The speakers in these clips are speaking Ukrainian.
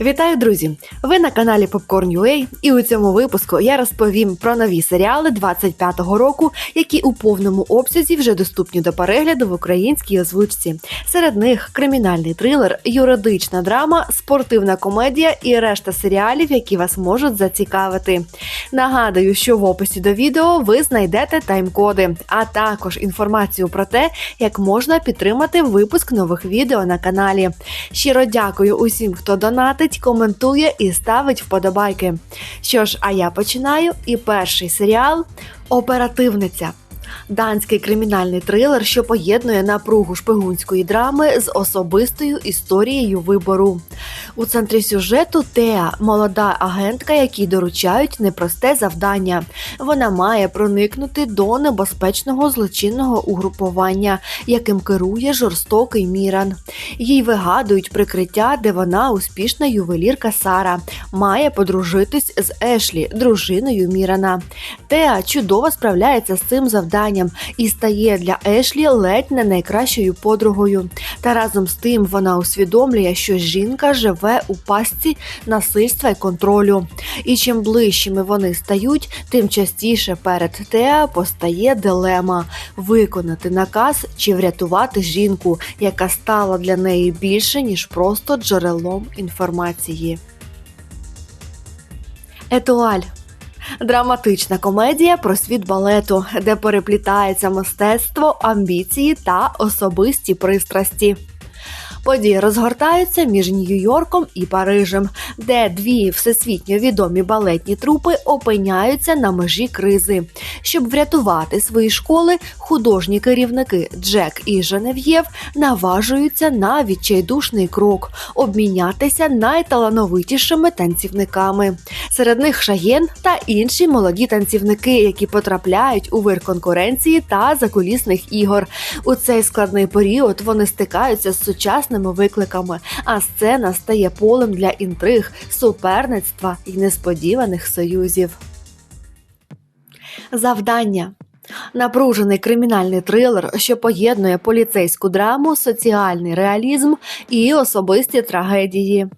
Вітаю, друзі! Ви на каналі Popcorn UA, і у цьому випуску я розповім про нові серіали 25-го року, які у повному обсязі вже доступні до перегляду в українській озвучці. Серед них кримінальний трилер, юридична драма, спортивна комедія і решта серіалів, які вас можуть зацікавити. Нагадую, що в описі до відео ви знайдете тайм-коди, а також інформацію про те, як можна підтримати випуск нових відео на каналі. Щиро дякую усім, хто донатить, коментує і ставить вподобайки. Що ж, а я починаю. І перший серіал Оперативниця. Данський кримінальний трилер, що поєднує напругу шпигунської драми з особистою історією вибору. У центрі сюжету Теа, молода агентка, якій доручають непросте завдання. Вона має проникнути до небезпечного злочинного угрупування, яким керує жорстокий Міран. Їй вигадують прикриття, де вона успішна ювелірка Сара, має подружитись з Ешлі, дружиною Мірана. Теа чудово справляється з цим завданням і стає для Ешлі ледь не найкращою подругою. Та разом з тим вона усвідомлює, що жінка живе у пастці насильства і контролю. І чим ближчими вони стають, тим частіше перед Теа постає дилема виконати наказ чи врятувати жінку, яка стала для неї більше ніж просто джерелом інформації. Етуаль Драматична комедія про світ балету, де переплітається мистецтво, амбіції та особисті пристрасті. Події розгортаються між Нью-Йорком і Парижем, де дві всесвітньо відомі балетні трупи опиняються на межі кризи. Щоб врятувати свої школи, художні керівники Джек і Женев'єв наважуються на відчайдушний крок обмінятися найталановитішими танцівниками. Серед них Шаєн та інші молоді танцівники, які потрапляють у вир конкуренції та закулісних ігор. У цей складний період вони стикаються з сучасними викликами, а сцена стає полем для інтриг, суперництва і несподіваних союзів. Завдання. Напружений кримінальний трилер, що поєднує поліцейську драму, соціальний реалізм і особисті трагедії.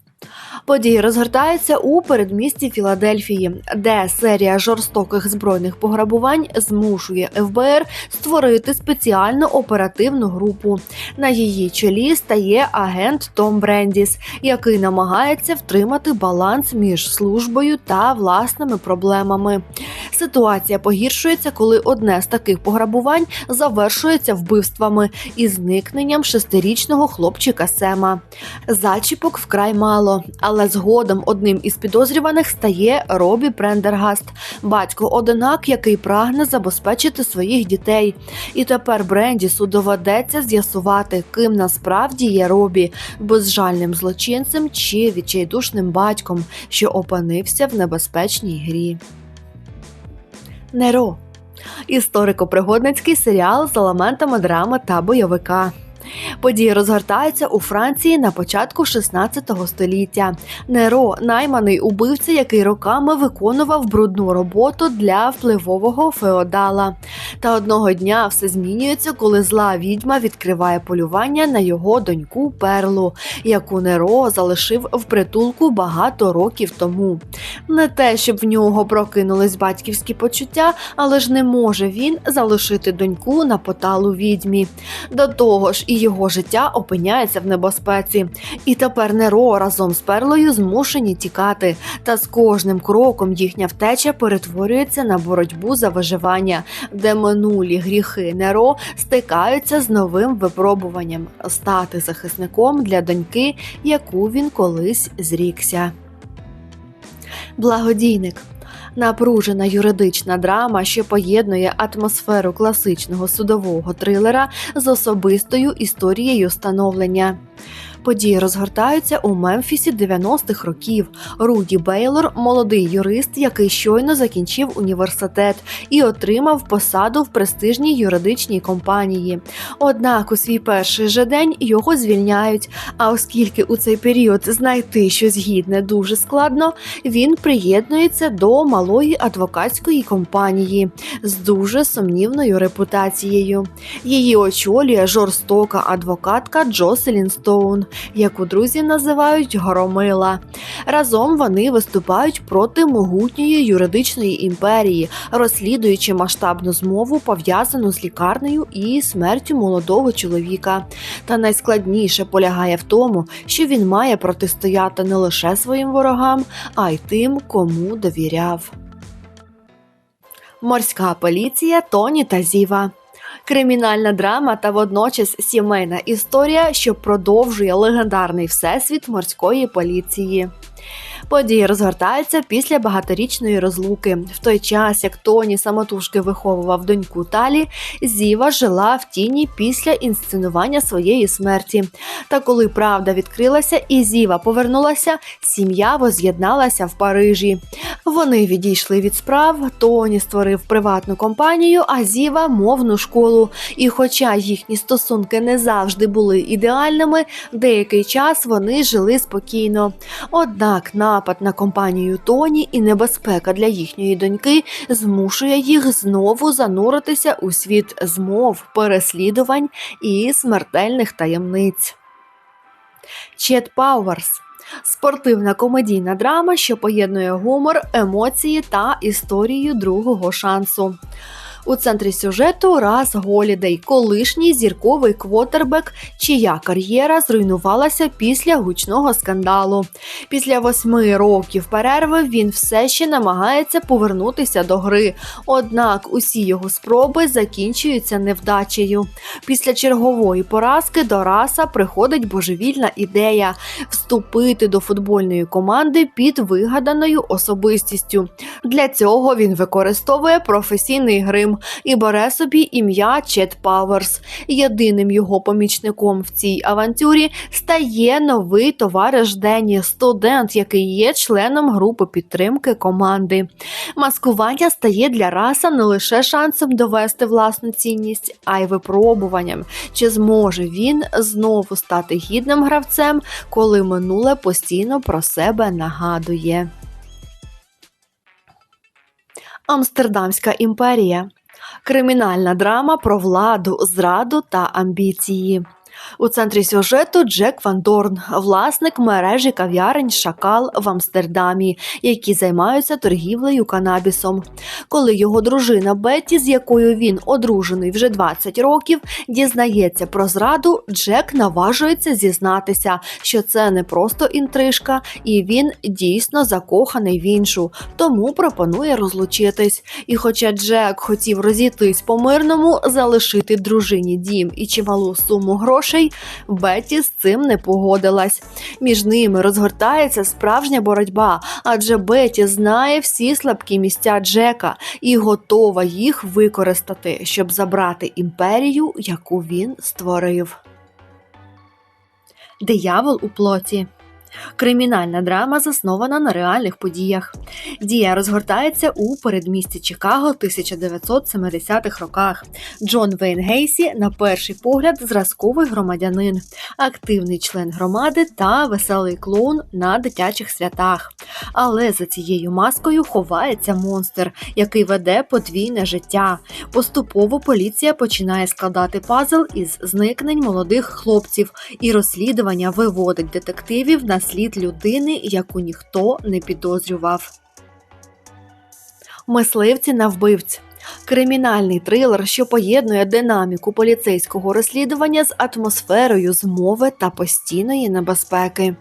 Події розгортаються у передмісті Філадельфії, де серія жорстоких збройних пограбувань змушує ФБР створити спеціальну оперативну групу. На її чолі стає агент Том Брендіс, який намагається втримати баланс між службою та власними проблемами. Ситуація погіршується, коли одне з таких пограбувань завершується вбивствами і зникненням шестирічного хлопчика Сема. Зачіпок вкрай мало, але згодом одним із підозрюваних стає Робі Прендергаст, батько одинак, який прагне забезпечити своїх дітей. І тепер Брендісу доведеться з'ясувати, ким насправді є Робі безжальним злочинцем чи відчайдушним батьком, що опинився в небезпечній грі. Неро історико-пригодницький серіал з елементами драми та бойовика. Події розгортаються у Франції на початку 16 століття. Неро найманий убивця, який роками виконував брудну роботу для впливового феодала. Та одного дня все змінюється, коли зла відьма відкриває полювання на його доньку Перлу, яку Неро залишив в притулку багато років тому. Не те, щоб в нього прокинулись батьківські почуття, але ж не може він залишити доньку на поталу відьмі. До того ж, і його життя опиняється в небезпеці. І тепер Неро разом з Перлою змушені тікати. Та з кожним кроком їхня втеча перетворюється на боротьбу за виживання, де минулі гріхи Неро стикаються з новим випробуванням стати захисником для доньки, яку він колись зрікся. Благодійник напружена юридична драма, що поєднує атмосферу класичного судового трилера з особистою історією становлення. Події розгортаються у Мемфісі 90-х років. Руді Бейлор молодий юрист, який щойно закінчив університет і отримав посаду в престижній юридичній компанії. Однак у свій перший же день його звільняють. А оскільки у цей період знайти щось гідне дуже складно, він приєднується до малої адвокатської компанії з дуже сумнівною репутацією. Її очолює жорстока адвокатка Джоселін Стоун, яку друзі називають Громила. Разом вони виступають проти могутньої юридичної імперії, розслідуючи масштабну змову, пов'язану з лікарнею і смертю молодого чоловіка. Та найскладніше полягає в тому, що він має протистояти не лише своїм ворогам, а й тим, кому довіряв. Морська поліція Тоні та Зіва. Кримінальна драма та водночас сімейна історія, що продовжує легендарний всесвіт морської поліції. Події розгортаються після багаторічної розлуки. В той час, як Тоні самотужки виховував доньку Талі, Зіва жила в тіні після інсценування своєї смерті. Та коли правда відкрилася і Зіва повернулася, сім'я воз'єдналася в Парижі. Вони відійшли від справ. Тоні створив приватну компанію, а Зіва мовну школу. І, хоча їхні стосунки не завжди були ідеальними, деякий час вони жили спокійно. Однак напад на компанію Тоні і небезпека для їхньої доньки змушує їх знову зануритися у світ змов, переслідувань і смертельних таємниць. Чет Пауерс спортивна комедійна драма, що поєднує гумор, емоції та історію другого шансу. У центрі сюжету Раз Голідей, колишній зірковий квотербек, чия кар'єра зруйнувалася після гучного скандалу. Після восьми років перерви він все ще намагається повернутися до гри. Однак усі його спроби закінчуються невдачею. Після чергової поразки до Раса приходить божевільна ідея вступити до футбольної команди під вигаданою особистістю. Для цього він використовує професійний грим і бере собі ім'я Чет Паверс. Єдиним його помічником в цій авантюрі стає новий товариш Дені, студент, який є членом групи підтримки команди. Маскування стає для раса не лише шансом довести власну цінність, а й випробуванням, чи зможе він знову стати гідним гравцем, коли минуле постійно про себе нагадує. Амстердамська імперія кримінальна драма про владу, зраду та амбіції. У центрі сюжету Джек Ван Дорн, власник мережі кав'ярень Шакал в Амстердамі, які займаються торгівлею канабісом. Коли його дружина Бетті, з якою він одружений вже 20 років, дізнається про зраду, Джек наважується зізнатися, що це не просто інтрижка, і він дійсно закоханий в іншу, тому пропонує розлучитись. І хоча Джек хотів розійтись по мирному, залишити дружині дім і чималу суму грошей грошей, Беті з цим не погодилась. Між ними розгортається справжня боротьба, адже Беті знає всі слабкі місця Джека і готова їх використати, щоб забрати імперію, яку він створив. Диявол у плоті. Кримінальна драма заснована на реальних подіях. Дія розгортається у передмісті Чикаго 1970-х роках. Джон Вейн Гейсі, на перший погляд, зразковий громадянин, активний член громади та веселий клоун на дитячих святах. Але за цією маскою ховається монстр, який веде подвійне життя. Поступово поліція починає складати пазл із зникнень молодих хлопців, і розслідування виводить детективів на слід людини, яку ніхто не підозрював. Мисливці на вбивць. Кримінальний трилер, що поєднує динаміку поліцейського розслідування з атмосферою змови та постійної небезпеки.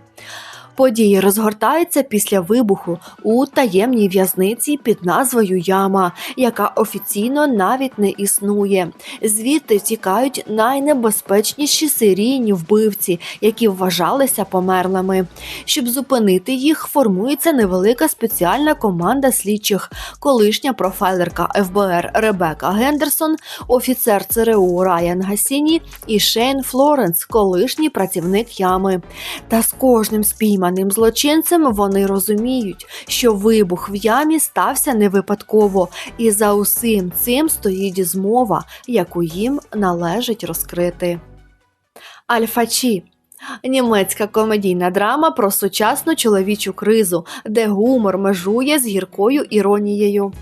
Події розгортаються після вибуху у таємній в'язниці під назвою Яма, яка офіційно навіть не існує. Звідти тікають найнебезпечніші серійні вбивці, які вважалися померлими. Щоб зупинити їх, формується невелика спеціальна команда слідчих, колишня профайлерка ФБР Ребека Гендерсон, офіцер ЦРУ Райан Гасіні і Шейн Флоренс, колишній працівник ями. Та з кожним спійманим пійманим злочинцем вони розуміють, що вибух в ямі стався не випадково, і за усім цим стоїть змова, яку їм належить розкрити. Альфачі Німецька комедійна драма про сучасну чоловічу кризу, де гумор межує з гіркою іронією.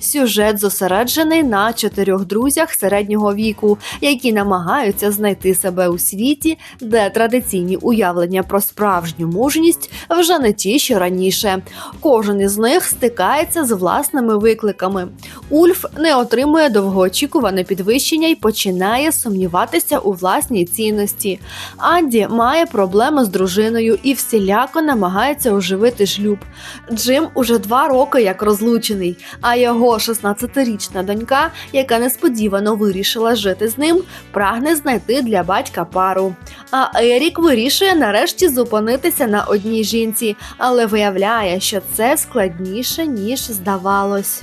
Сюжет зосереджений на чотирьох друзях середнього віку, які намагаються знайти себе у світі, де традиційні уявлення про справжню мужність вже не ті, що раніше. Кожен із них стикається з власними викликами. Ульф не отримує довгоочікуване підвищення і починає сумніватися у власній цінності. Анді має проблеми з дружиною і всіляко намагається оживити шлюб. Джим уже два роки як розлучений, а його 16-річна донька, яка несподівано вирішила жити з ним, прагне знайти для батька пару. А Ерік вирішує нарешті зупинитися на одній жінці, але виявляє, що це складніше ніж здавалось.